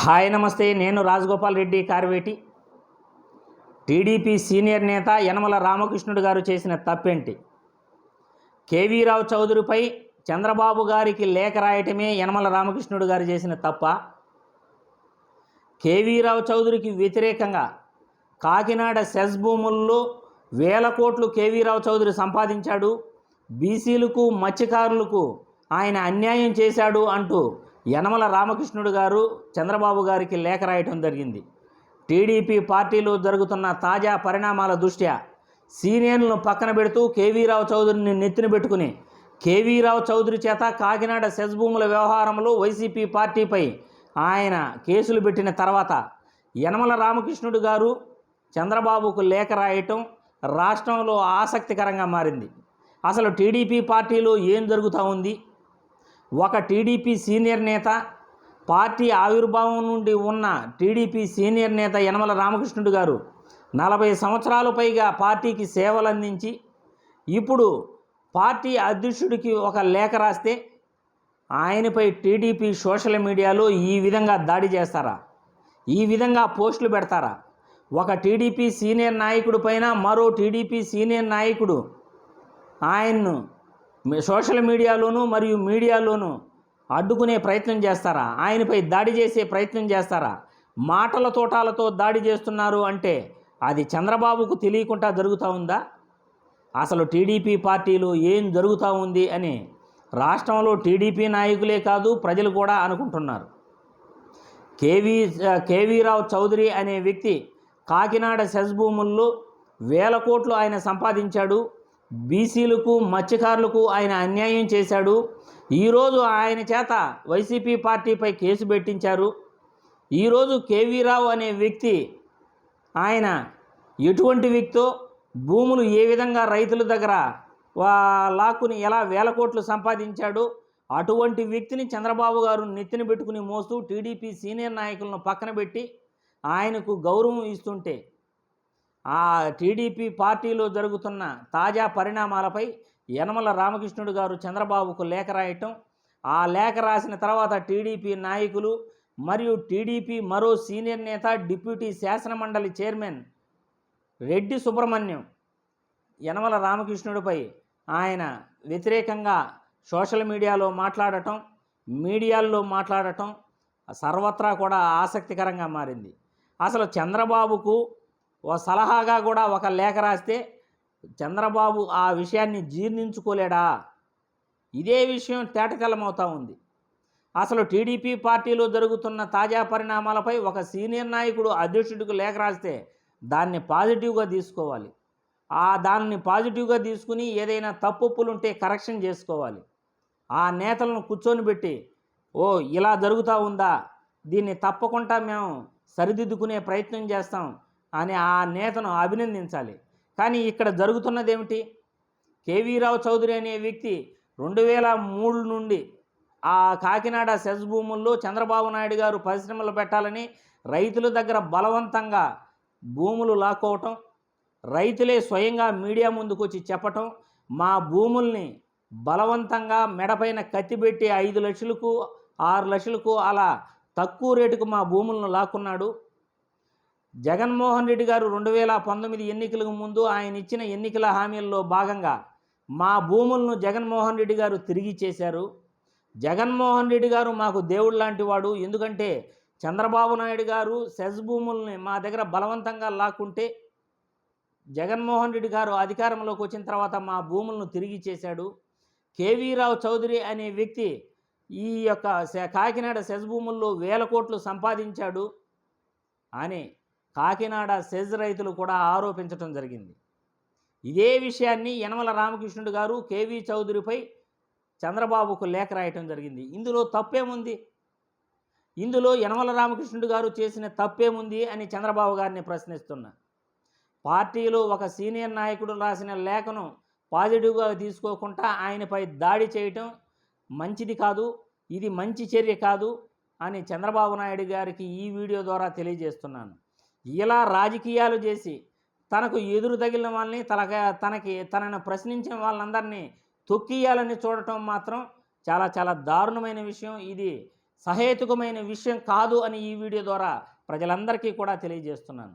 Hi నమస్తే. నేను Rajagopal Reddy Karveti. TDP senior నేత యనమల రామకృష్ణుడు గారు చేసిన తప్పేంటి? కేవీరావు చౌదరిపై చంద్రబాబు గారికి లేఖ రాయటమే యనమల రామకృష్ణుడు గారు చేసిన తప్ప కేవీరావు చౌదరికి వ్యతిరేకంగా కాకినాడ సెస్ భూముల్లో వేల కోట్లు కేవీరావు చౌదరి సంపాదించాడు బీసీలకు మత్స్యకారులకు ఆయన అన్యాయం చేశాడు అంటూ యనమల రామకృష్ణుడు గారు చంద్రబాబు గారికి లేఖ రాయటం జరిగింది. టీడీపీ పార్టీలో జరుగుతున్న తాజా పరిణామాల దృష్ట్యా సీనియర్లను పక్కన పెడుతూ కేవీరావు చౌదరిని నెత్తిన పెట్టుకుని కేవీరావు చౌదరి చేత కాకినాడ సెస్ భూముల వ్యవహారంలో వైసీపీ పార్టీపై ఆయన కేసులు పెట్టిన తర్వాత యనమల రామకృష్ణుడు గారు చంద్రబాబుకు లేఖ రాయటం రాష్ట్రంలో ఆసక్తికరంగా మారింది. అసలు టీడీపీ పార్టీలో ఏం జరుగుతూ ఉంది? ఒక టీడీపీ సీనియర్ నేత పార్టీ ఆవిర్భావం నుండి ఉన్న టీడీపీ సీనియర్ నేత యనమల రామకృష్ణుడు గారు నలభై సంవత్సరాలు పైగా పార్టీకి సేవలు అందించి ఇప్పుడు పార్టీ అధ్యక్షుడికి ఒక లేఖ రాస్తే ఆయనపై టీడీపీ సోషల్ మీడియాలో ఈ విధంగా దాడి చేస్తారా? ఈ విధంగా పోస్టులు పెడతారా? ఒక టీడీపీ సీనియర్ నాయకుడి పైన మరో టీడీపీ సీనియర్ నాయకుడు ఆయన్ను సోషల్ మీడియాలోనూ మరియు మీడియాలోనూ అడ్డుకునే ప్రయత్నం చేస్తారా? ఆయనపై దాడి చేసే ప్రయత్నం చేస్తారా? మాటల తోటాలతో దాడి చేస్తున్నారు అంటే అది చంద్రబాబుకు తెలియకుండా జరుగుతూ ఉందా? అసలు టీడీపీ పార్టీలో ఏం జరుగుతూ ఉంది అని రాష్ట్రంలో టీడీపీ నాయకులే కాదు ప్రజలు కూడా అనుకుంటున్నారు. కేవీ కేవీరావు చౌదరి అనే వ్యక్తి కాకినాడ సెజ్భూముల్లో వేల కోట్లు ఆయన సంపాదించాడు. బీసీలకు మత్స్యకారులకు ఆయన అన్యాయం చేశాడు. ఈరోజు ఆయన చేత వైసీపీ పార్టీపై కేసు పెట్టించారు. ఈరోజు కేవీరావు అనే వ్యక్తి ఆయన ఎటువంటి వ్యక్తో భూములు ఏ విధంగా రైతుల దగ్గర లాక్కుని ఎలా వేల కోట్లు సంపాదించాడో అటువంటి వ్యక్తిని చంద్రబాబు గారు నెత్తిన పెట్టుకుని మోస్తూ టీడీపీ సీనియర్ నాయకులను పక్కన పెట్టి ఆయనకు గౌరవం ఇస్తుంటే ఆ టీడీపీ పార్టీలో జరుగుతున్న తాజా పరిణామాలపై యనమల రామకృష్ణుడు గారు చంద్రబాబుకు లేఖ రాయటం ఆ లేఖ రాసిన తర్వాత టీడీపీ నాయకులు మరియు టీడీపీ మరో సీనియర్ నేత డిప్యూటీ శాసనమండలి చైర్మన్ రెడ్డి సుబ్రహ్మణ్యం యనమల రామకృష్ణుడిపై ఆయన వ్యతిరేకంగా సోషల్ మీడియాలో మాట్లాడటం మీడియాల్లో మాట్లాడటం సర్వత్రా కూడా ఆసక్తికరంగా మారింది. అసలు చంద్రబాబుకు ఓ సలహాగా కూడా ఒక లేఖ రాస్తే చంద్రబాబు ఆ విషయాన్ని జీర్ణించుకోలేడా? ఇదే విషయం తేటతెల్లమవుతా ఉంది. అసలు టీడీపీ పార్టీలో జరుగుతున్న తాజా పరిణామాలపై ఒక సీనియర్ నాయకుడు అధ్యక్షుడికి లేఖ రాస్తే దాన్ని పాజిటివ్గా తీసుకోవాలి. ఆ దాన్ని పాజిటివ్గా తీసుకుని ఏదైనా తప్పులుంటే కరెక్షన్ చేసుకోవాలి. ఆ నేతలను కూర్చొని పెట్టి ఓ ఇలా జరుగుతూ ఉందా? దీన్ని తప్పకుండా మేము సరిదిద్దుకునే ప్రయత్నం చేస్తాం. అని ఆ నేతను అభినందించాలి. కానీ ఇక్కడ జరుగుతున్నది ఏమిటి కేవీరావు చౌదరి అనే వ్యక్తి రెండు వేల మూడు నుండి ఆ కాకినాడ సెస్ భూముల్లో చంద్రబాబు నాయుడు గారు పరిశ్రమలు పెట్టాలని రైతుల దగ్గర బలవంతంగా భూములు లాక్కోవటం రైతులే స్వయంగా మీడియా ముందుకు వచ్చి చెప్పటం మా భూముల్ని బలవంతంగా మెడపైన కత్తిపెట్టి ఐదు లక్షలకు ఆరు లక్షలకు అలా తక్కువ రేటుకు మా భూములను లాక్కున్నాడు. జగన్మోహన్ రెడ్డి గారు రెండు వేల పంతొమ్మిది ఎన్నికలకు ముందు ఆయన ఇచ్చిన ఎన్నికల హామీల్లో భాగంగా మా భూములను జగన్మోహన్ రెడ్డి గారు తిరిగి చేశారు. జగన్మోహన్ రెడ్డి గారు మాకు దేవుడు లాంటి వాడు. ఎందుకంటే చంద్రబాబు నాయుడు గారు సెజ్ భూముల్ని మా దగ్గర బలవంతంగా లాక్కుంటే జగన్మోహన్ రెడ్డి గారు అధికారంలోకి వచ్చిన తర్వాత మా భూములను తిరిగి చేశాడు. కేవీరావు చౌదరి అనే వ్యక్తి ఈ యొక్క కాకినాడ సెజ్ భూముల్లో వేల కోట్లు సంపాదించాడు. అని కాకినాడ సెజ్ రైతులు కూడా ఆరోపించడం జరిగింది. ఇదే విషయాన్ని యనమల రామకృష్ణుడు గారు కేవీ చౌదరిపై చంద్రబాబుకు లేఖ రాయటం జరిగింది. ఇందులో తప్పేముంది? ఇందులో యనమల రామకృష్ణుడు గారు చేసిన తప్పేముంది అని చంద్రబాబు గారిని ప్రశ్నిస్తున్నా. పార్టీలో ఒక సీనియర్ నాయకుడు రాసిన లేఖను పాజిటివ్గా తీసుకోకుండా ఆయనపై దాడి చేయటం మంచిది కాదు ఇది మంచి చర్య కాదు అని చంద్రబాబు నాయుడు గారికి ఈ వీడియో ద్వారా తెలియజేస్తున్నాను. ఇలా రాజకీయాలు చేసి తనకు ఎదురు తగిలిన వాళ్ళని తనక తనకి తనను ప్రశ్నించిన వాళ్ళందరినీ తొక్కియాలని చూడటం మాత్రం చాలా చాలా దారుణమైన విషయం. ఇది సహేతుకమైన విషయం కాదు అని ఈ వీడియో ద్వారా ప్రజలందరికీ కూడా తెలియజేస్తున్నాను.